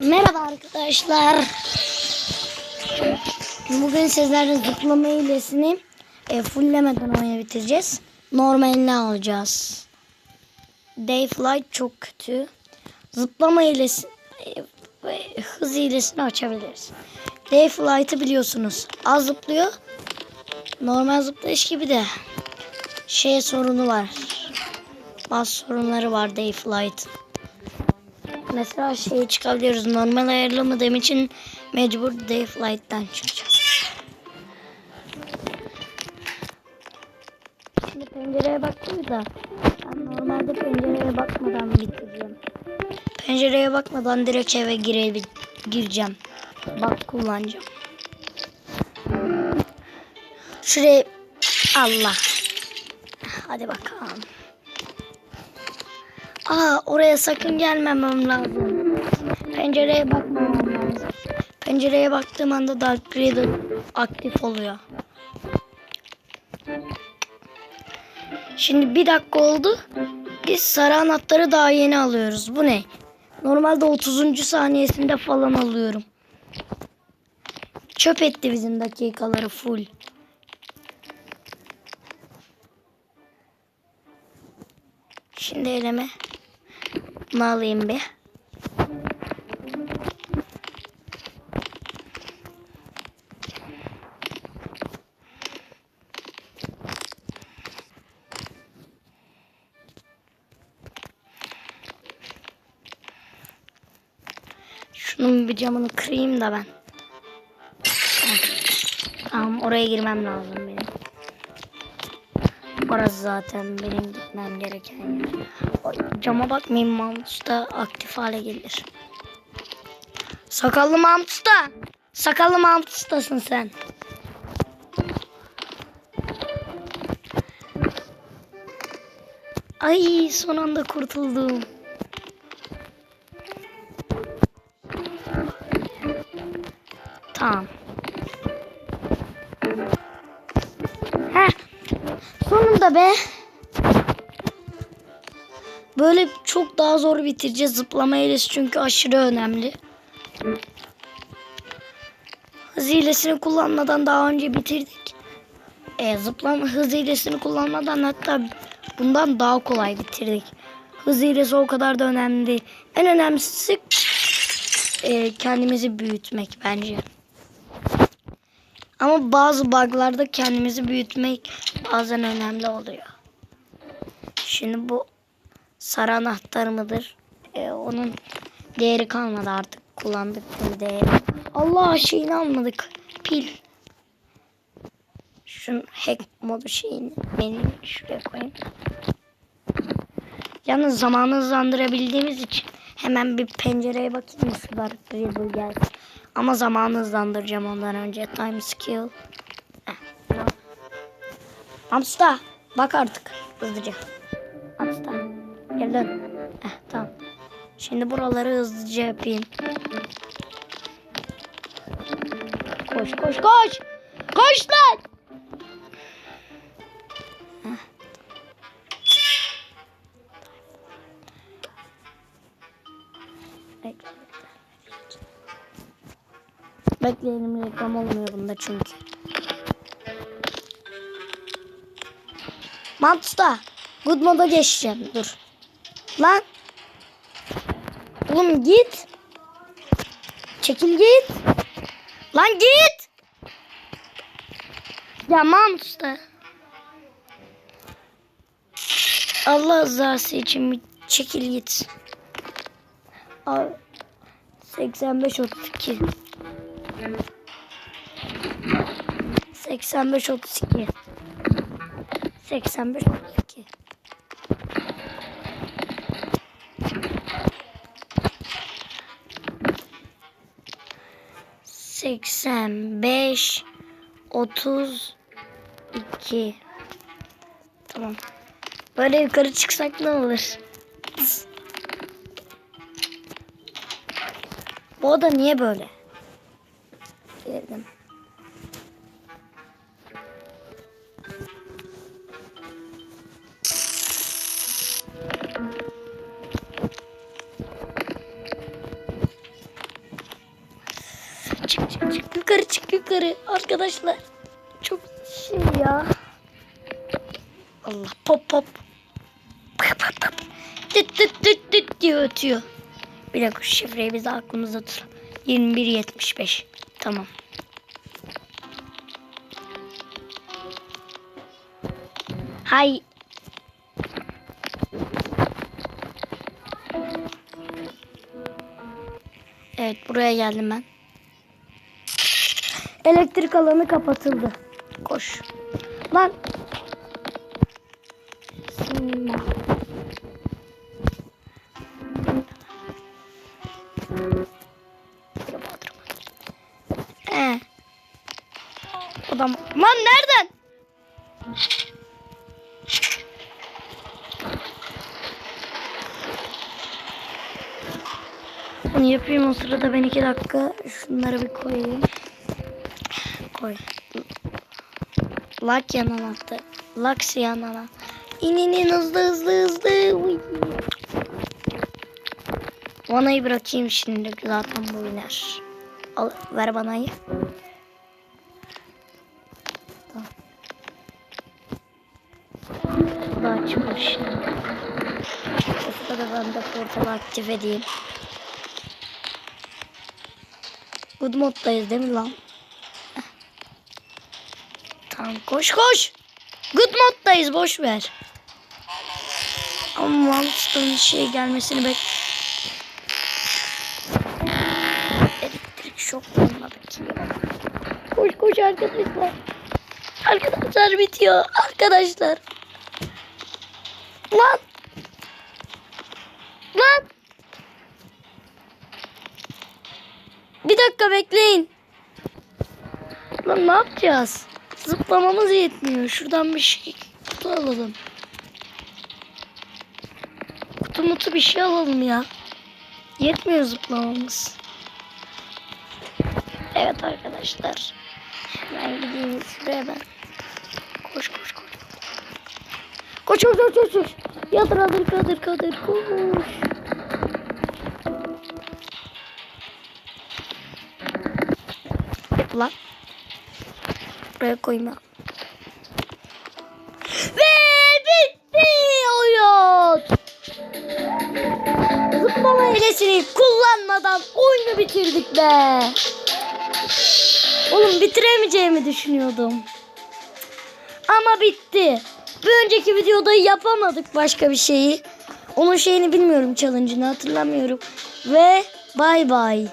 Merhaba arkadaşlar. Bugün sizlerle zıplama hilesini e, fulllemeden oyunu bitireceğiz. Normalini alacağız. Dayflight çok kötü. Zıplama hilesi e, ve hız hilesini açabiliriz. Dayflight'ı biliyorsunuz. Az zıplıyor. Normal zıplayış gibi de şey sorunu var. Bazı sorunları var Dayflight'ın. Mesela şey çıkabiliyoruz. Normal ayarlamadığım için mecbur Dayflight'tan çıkacağız. Şimdi pencereye baktım da ben normalde pencereye bakmadan bitireceğim. Pencereye bakmadan direkt eve gire gireceğim. Bak kullanacağım. Şuraya Allah. Hadi bakalım. Aa oraya sakın gelmemem lazım. Pencereye bakmamam lazım. Pencereye baktığım anda Dark Reader aktif oluyor. Şimdi bir dakika oldu. Biz sarı anahtarı daha yeni alıyoruz. Bu ne? Normalde 30. saniyesinde falan alıyorum. Çöp etti bizim dakikaları full. Şimdi eleme. Bunu alayım bir. Şunun bir camını kırayım da ben. Tamam oraya girmem lazım benim. Orası zaten benim gitmem gereken yer. Cama bakmayayım Mahmut Usta aktif hale gelir. Sakallı Mahmut. Sakallı Mahmut sen. Ay son anda kurtuldum. Tamam. Sonunda be. Böyle çok daha zor bitireceğiz zıplama hilesi çünkü aşırı önemli. Hız hilesini kullanmadan daha önce bitirdik. E, zıplama hız hilesini kullanmadan hatta bundan daha kolay bitirdik. Hız hilesi o kadar da önemli değil. En önemlisi e, kendimizi büyütmek bence. Ama bazı bug'larda kendimizi büyütmek bazen önemli oluyor. Şimdi bu sarı anahtar mıdır? Ee, onun değeri kalmadı artık. Kullandık pil değeri. Allah şeyini almadık. Pil. Şunun hack modu şeyini beni şuraya koyayım. Yalnız zamanı hızlandırabildiğimiz için hemen bir pencereye bakayım şu Dark Riddle gelsin. Ama zamanı hızlandıracağım ondan önce. Time skill. Tamam. Hamsta bak artık hızlıca. Hamsta gel dön. Heh, tamam. Şimdi buraları hızlıca yapayım. Koş koş koş. Koş lan. Bekleyelim reklam olmuyor bunda çünkü. Mantusta. Good moda geçeceğim. Dur. Lan. Oğlum git. Çekil git. Lan git. Ya Mantusta. Allah rızası için bir çekil git. Al. 85 32. 85 32. 85 32. Seksen beş otuz iki. Tamam. Böyle yukarı çıksak ne olur? Bu oda niye böyle? Girdim. çık çık çık yukarı çık yukarı arkadaşlar. Çok şey ya. Allah pop pop. Pop pop pop. Tıt tıt tıt diye ötüyor. Bir dakika şifreyi biz aklımızda tutalım. 2175. Tamam. Hay. Evet buraya geldim ben. Elektrik alanı kapatıldı. Koş. Lan. Sinema. Ee. Adam. Lan nereden? Yapayım o sırada ben iki dakika şunları bir koyayım. Koy. Lak yanan attı. Laks yanana. İn in in hızlı hızlı hızlı. Uy. Vanayı bırakayım şimdi zaten bu iner. Al, ver vanayı. Tamam. Bu da açmış. O sırada ben de portalı aktif edeyim. Good moddayız değil mi lan? Tamam koş koş. Good moddayız boş ver. Ama Monster'ın şey gelmesini bek. Elektrik şok olmadı ki. Koş koş arkadaşlar. Arkadaşlar bitiyor. Arkadaşlar. Lan. Lan. Dakika bekleyin. Lan ne yapacağız? Zıplamamız yetmiyor. Şuradan bir şey kutu alalım. Kutu mutu bir şey alalım ya. Yetmiyor zıplamamız. Evet arkadaşlar. Hemen gideyim şuraya ben. Koş koş koş. Koş koş koş koş. Yadır adır kadır kadır koş. Lan. Buraya koyma. Ve bitti oyun. Zıplama hilesini kullanmadan oyunu bitirdik be. Oğlum bitiremeyeceğimi düşünüyordum. Ama bitti. Bir önceki videoda yapamadık başka bir şeyi. Onun şeyini bilmiyorum challenge'ını hatırlamıyorum. Ve bay bay.